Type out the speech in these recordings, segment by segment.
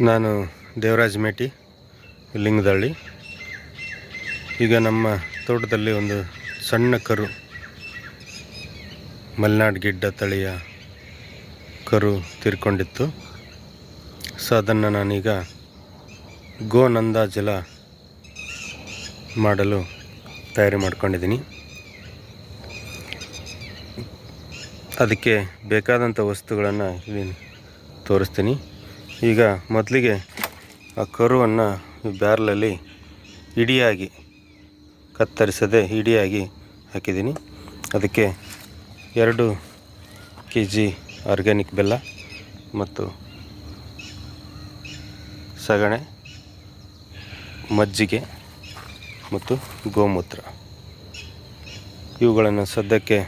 ನಾನು ದೇವರಾಜ್ ಮೇಟಿ, ಲಿಂಗದಳ್ಳಿ. ಈಗ ನಮ್ಮ ತೋಟದಲ್ಲಿ ಒಂದು ಸಣ್ಣ ಕರು, ಮಲೆನಾಡು ಗಿಡ್ಡ ತಳಿಯ ಕರು ತೀರ್ಕೊಂಡಿತ್ತು. ಸೊ ಅದನ್ನು ನಾನೀಗ ಗೋನಂದಾಜಲ ಮಾಡಲು ತಯಾರಿ ಮಾಡ್ಕೊಂಡಿದ್ದೀನಿ. ಅದಕ್ಕೆ ಬೇಕಾದಂಥ ವಸ್ತುಗಳನ್ನು ಇಲ್ಲಿ ತೋರಿಸ್ತೀನಿ. ಈಗ ಮೊದಲಿಗೆ ಆ ಕರುವನ್ನು ಬ್ಯಾರ್ಲಲ್ಲಿ ಇಡಿಯಾಗಿ ಕತ್ತರಿಸದೆ ಇಡಿಯಾಗಿ ಹಾಕಿದ್ದೀನಿ. ಅದಕ್ಕೆ ಎರಡು ಕೆ ಜಿ ಆರ್ಗ್ಯಾನಿಕ್ ಬೆಲ್ಲ ಮತ್ತು ಸಗಣೆ, ಮಜ್ಜಿಗೆ ಮತ್ತು ಗೋಮೂತ್ರ. ಇವುಗಳನ್ನು ಸದ್ಯಕ್ಕೆ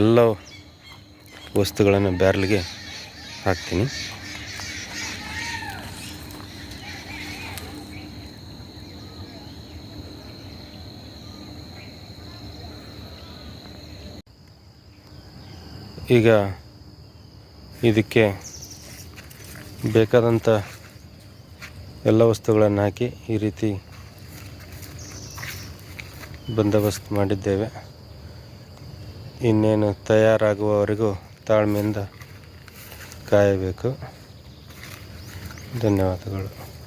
ಎಲ್ಲ ವಸ್ತುಗಳನ್ನು ಬ್ಯಾರ್ಲಿಗೆ ಹಾಕ್ತೀನಿ. ಈಗ ಇದಕ್ಕೆ ಬೇಕಾದಂಥ ಎಲ್ಲ ವಸ್ತುಗಳನ್ನು ಹಾಕಿ ಈ ರೀತಿ ಬಂದೋಬಸ್ತ್ ಮಾಡಿದ್ದೇವೆ. ಇನ್ನೇನು ತಯಾರಾಗುವವರೆಗೂ ತಾಳ್ಮೆಯಿಂದ ಕಾಯಬೇಕು. ಧನ್ಯವಾದಗಳು.